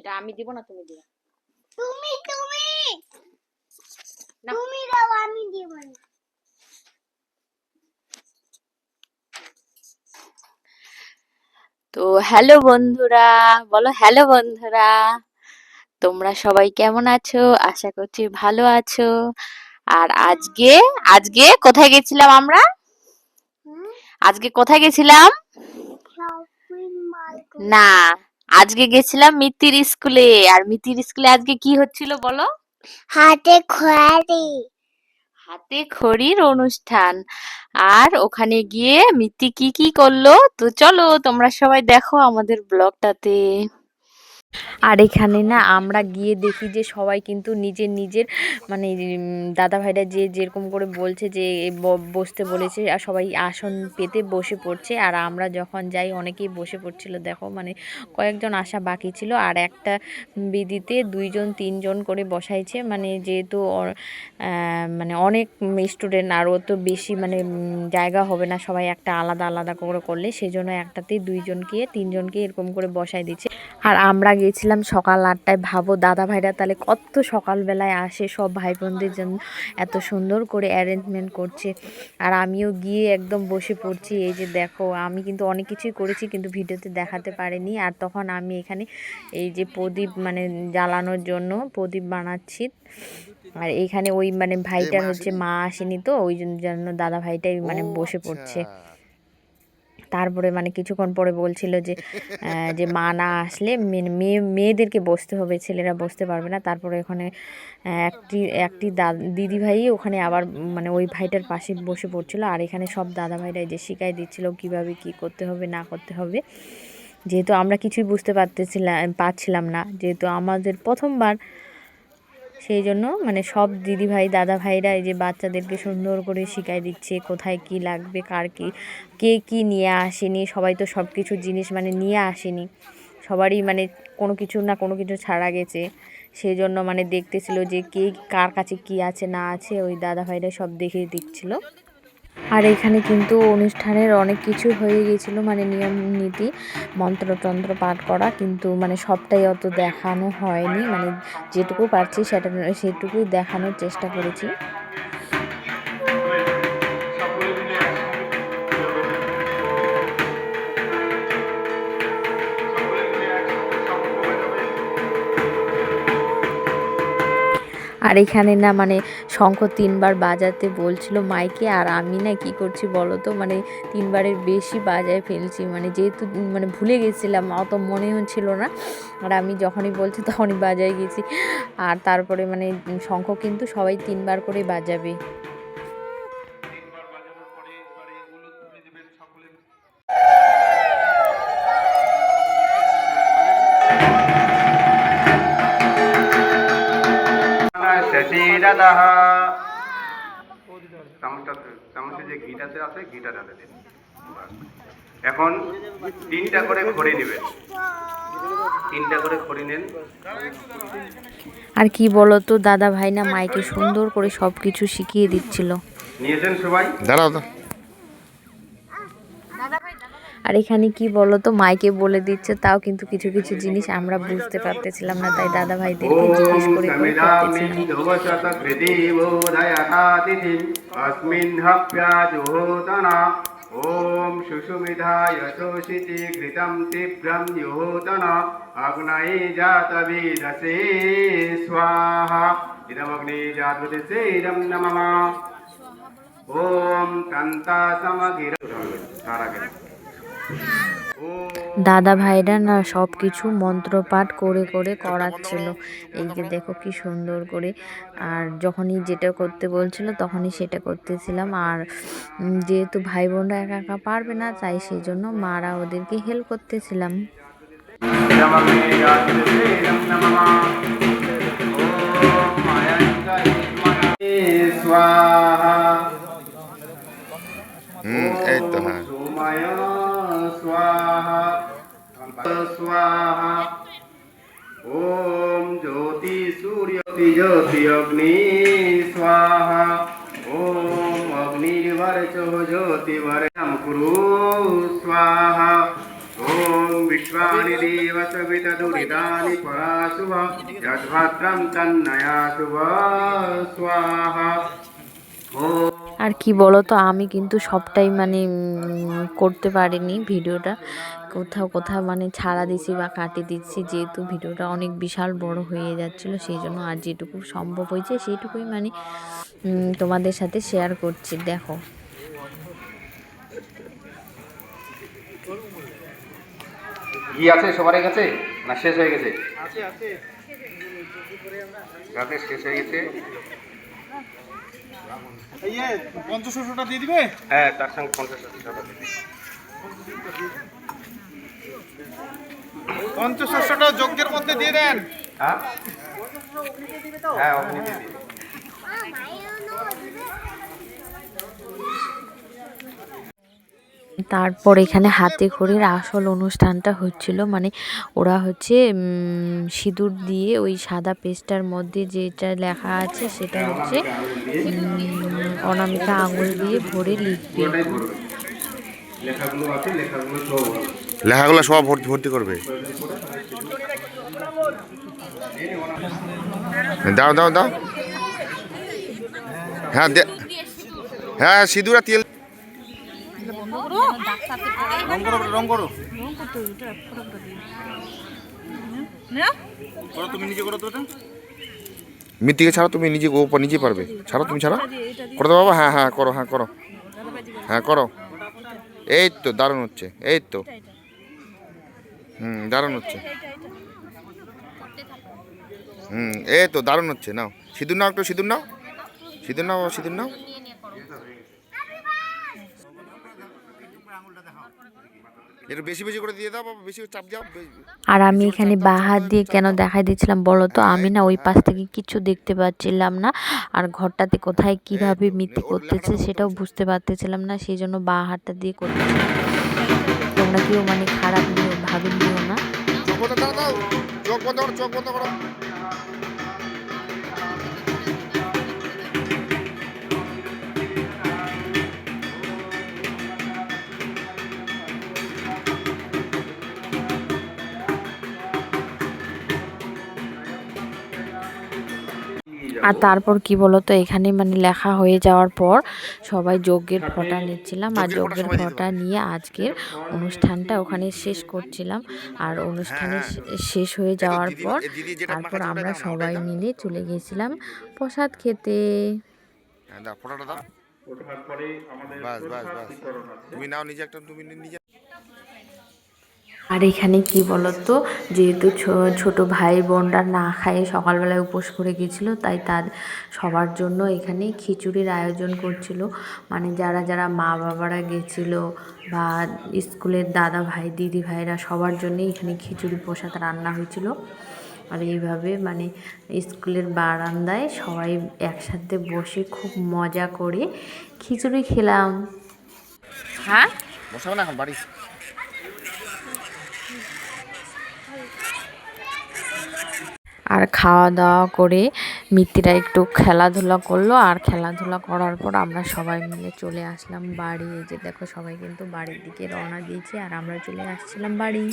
এটা আমি দিব না তুমি দিও। তুমি তুমি! তুমি দাও আমি দিব না। তো হ্যালো বন্ধুরা বলো হ্যালো বন্ধুরা তোমরা সবাই কেমন আছো? আশা করছি ভালো আছো। আর আজকে আজকে কোথায় গেছিলাম আমরা? আজকে কোথায় গেছিলাম? না আজকে গেছিলাম মিতির স্কুলে। আর মিতির স্কুলে আজকে কি হচ্ছিল বলো? হাতে খড়ি। হাতে খড়ির অনুষ্ঠান। আর ওখানে গিয়ে মিতি কি কি করল? তো চলো তোমরা সবাই দেখো আমাদের ব্লগটাতে। আর এখানে না আমরা গিয়ে দেখি যে সবাই কিন্তু নিজের নিজের মানে দাদা ভাইরা যে যেরকম করে বলছে যে বসতে বলেছে আর সবাই আসন পেতে বসে পড়ছে। আর আমরা যখন যাই অনেকেই বসে পড়ছিল। দেখো মানে কয়েকজন আসা বাকি ছিল আর একটা বিদিতে দুইজন তিনজন করে বসাইছে। মানে যেহেতু মানে অনেক স্টুডেন্ট আরও তো বেশি মানে জায়গা হবে না। সবাই একটা আলাদা আলাদা করে করলে। সেই জন্য একটাতেই দুইজনকে, তিনজনকে এরকম করে বসাই দিচ্ছে। আর আমরা গিয়েছিলাম সকাল আটটায়। ভাবো দাদা ভাইরা তাহলে কত সকালবেলায় আসে সব ভাই বোনদের জন্য। এত সুন্দর করে অ্যারেঞ্জমেন্ট করছে। আর আমিও গিয়ে একদম বসে পড়ছি। এই যে দেখো আমি কিন্তু অনেক কিছুই করেছি কিন্তু ভিডিওতে দেখাতে পারিনি। আর তখন আমি এখানে এই যে প্রদীপ মানে জ্বালানোর জন্য প্রদীপ বানাচ্ছি। আর এইখানে ওই মানে ভাইটার হচ্ছে মা আসেনি তো ওই জন্য- জন্য দাদা ভাইটাই মানে বসে পড়ছে। তারপরে মানে কিছুক্ষণ পরে বলছিল যে যে মা না আসলে মেয়ে- মেয়ে, মেয়েদেরকে বসতে হবে, ছেলেরা বসতে পারবে না। তারপরে ওখানে একটি একটি দিদি ভাই ওখানে আবার মানে ওই ভাইটার পাশে বসে পড়ছিল। আর এখানে সব দাদা ভাইরাই যে শিখাই দিচ্ছিল, কীভাবে কি করতে হবে, না করতে হবে, যেহেতু আমরা কিছুই বুঝতে পারতেছিলাম পারছিলাম না। যেহেতু আমাদের প্রথমবার সেই জন্য মানে সব দিদিভাই দাদা ভাইরা এই যে বাচ্চাদেরকে সুন্দর করে শিখাই দিচ্ছে কোথায় কি লাগবে, কার কি, কে কি নিয়ে আসেনি, সবাই তো সব কিছু জিনিস মানে নিয়ে আসেনি। সবারই মানে কোনো কিছু না কোনো কিছু ছাড়া গেছে। সেই জন্য মানে দেখতেছিল যে কে কার কাছে কি আছে না আছে ওই দাদা ভাইরা সব দেখে দিচ্ছিল। আর এখানে কিন্তু অনুষ্ঠানের অনেক কিছু হয়ে গেছিল মানে নিয়ম নীতি, মন্ত্রতন্ত্র পাঠ করা, কিন্তু মানে সবটাই অত দেখানো হয়নি। মানে যেটুকু পারছি সেটা সেটুকুই দেখানোর চেষ্টা করেছি। আর এখানে না মানে শঙ্খ তিনবার বাজাতে বলছিল, মাইকে, আর আমি না কি করছি বলো তো? মানে তিনবারের বেশি বাজায় ফেলছি মানে যেহেতু মানে ভুলে গেছিলাম, অত মনে হচ্ছিল না। আর আমি যখনই বলছি তখনই বাজায় গেছি। আর তারপরে মানে শঙ্খ কিন্তু সবাই তিনবার করে বাজাবে। শশীরদः চামচটা চামচে যে ঘিটাতে আছে ঘিটা ঢালে দিন। এখন তিনটা করে খড়ি নেবেন। তিনটা করে খড়ি নেন। আর কি বলো তো দাদা ভাই না মাইকে সুন্দর করে সবকিছু শিখিয়ে দিচ্ছিল। নিয়েছেন সবাই? দাঁড়াও দাঁড়াও। আর এখানে কি বলো তো মাইকে বলে দিচ্ছে তাও কিন্তু কিছু কিছু জিনিস আমরা বুঝতে পারতেছিলাম না তাই দাদা ভাইদেরকে জিজ্ঞেস ॐ করে করে समिदामि করতেছিলাম धुवशतकृतिबोधयथातिथिम् अस्मिन् हव्याजुहोतना ॐ सुषुमिधाय शोषिति घृतं तीव्रं जुहोतना अग्नये जातवेदसे स्वाहा इदमग्ने जातवेदसे इदं नमः ॐ कान्तासमगिर তার আগে ॐ দাদা ভাইরা না সব কিছু মন্ত্রপাঠ করে করে করাচ্ছিল। এই যে দেখো কি সুন্দর করে। আর যখনই যেটা করতে বলছিল তখনই সেটা করতেছিলাম। আর যেহেতু ভাই বোনরা একা একা পারবে না, তাই সেই জন্য মারা ওদেরকে হেল্প করতেছিলাম। এই তো হ্যাঁ। स्वाहा। स्वाहा। ॐ ज्योति सूर्य, ज्योति अग्नि, स्वाहा। ॐ अग्निर्वर्चो ज्योतिवर्यं कुरु, स्वाहा। ॐ विश्वानि देवसवितदुरितानि पराशुभ यद्भद्रं तन्नयाशुभ, स्वाहा। ॐ আর কি বলো তো আমি কিন্তু সবটাই মানে করতে পারিনি ভিডিওটা। কোথাও কোথাও মানে ছাড়া দিছি বা কাটি দিচ্ছি যেহেতু ভিডিওটা অনেক বিশাল বড় হয়ে যাচ্ছিল সেই জন্য আর যেটুকু সম্ভব হয়েছে সেইটুকুই মানে তোমাদের সাথে শেয়ার করছি দেখো। ঘি আছে? সবার কাছে না শেষ হয়ে গেছে? আছে। রাতে শেষ হয়ে গেছে? ইয়ে পঞ্চাশ শস্যটা দিয়ে দিবে? হ্যাঁ তার সঙ্গে পঞ্চাশ শস্যটা যজ্ঞের মধ্যে দিয়ে দেন। হ্যাঁ? হ্যাঁ ওখানে দিয়ে তারপর এখানে হাতে খড়ির আসল অনুষ্ঠানটা হচ্ছিল মানে ওরা হচ্ছে সিঁদুর দিয়ে ওই সাদা পেস্টটার মধ্যে যেটা লেখা আছে সেটা হচ্ছে অনামিকা আঙুল দিয়ে ভরে লিখবে। লেখাগুলো সব ভর্তি করবে। দাও দাও দাও। হ্যাঁ হ্যাঁ সিঁদুর আর তেল রং করো রং করো। করো তুমি নিজে করো তো এটা। মিত্তিকে ছাড়ো তুমি নিজে ও নিজে পারবে। ছাড়ো তুমি ছাড়ো। করে দাও বাবা হ্যাঁ হ্যাঁ করো হ্যাঁ করো। হ্যাঁ করো। এই তো দারুণ হচ্ছে এই তো। হুম দারুণ হচ্ছে। হুম এই তো দারুণ হচ্ছে নাও। সিঁদুর নাও একটু সিঁদুর নাও। সিঁদুর নাও বাবা, সিঁদুর নাও। একটু বেশি বেশি করে দিয়ে দাও বাবা বেশি চাপ দাও আর আমি এখানে বা হাত দিয়ে কেন দেখাই দিচ্ছিলাম বলো তো? আমি না ওই পাশ থেকে কিছু দেখতে পাচ্ছিলাম না। আর ঘরটাতে কোথায় কীভাবে মিথ্যে করতেছে সেটাও বুঝতে পারতেছিলাম না সেই জন্য বা হাতটা দিয়ে করতেছিলাম তোমরা কেউ মানে খারাপ নিও ভাবে নিও না বন্ধ চোখ বন্ধ করো চোখ বন্ধ করো। আর তারপর কি বলতো এখানে মানে লেখা হয়ে যাওয়ার পর সবাই যজ্ঞের ফটা নিচ্ছিলাম। আর যজ্ঞের ফটা নিয়ে আজকের অনুষ্ঠানটা ওখানে শেষ করছিলাম। আর অনুষ্ঠানে শেষ হয়ে যাওয়ার পর তারপর আমরা সবাই মিলে চলে গেছিলাম প্রসাদ খেতে। হ্যাঁ ফটোটা দাও। বাস তুমি নাও নিজে একটা তুমি নিজে আর এখানে কি বলতো যেহেতু ছো- ছোট ভাই বোনরা না খায় সকালবেলায় উপোস করে গেছিল তাই তার সবার জন্য এখানে খিচুড়ির আয়োজন করছিল। মানে যারা যারা মা বাবারা গেছিল বা স্কুলের দাদা ভাই দিদি ভাইরা সবার জন্যই এখানে খিচুড়ি প্রসাদ রান্না হয়েছিল। আর এইভাবে মানে স্কুলের বারান্দায় সবাই একসাথে বসে খুব মজা করে খিচুড়ি খেলাম। হ্যাঁ? বসাবে না এখন বাড়ি। আর খাওয়া দাওয়া করে মিত্তিরা একটু খেলাধুলা করল, আর খেলাধুলা করার পর আমরা সবাই মিলে চলে আসলাম বাড়ি। এই যে দেখো সবাই কিন্তু বাড়ির দিকে রওনা দিয়েছে, আর আমরা চলে আসছিলাম বাড়ি।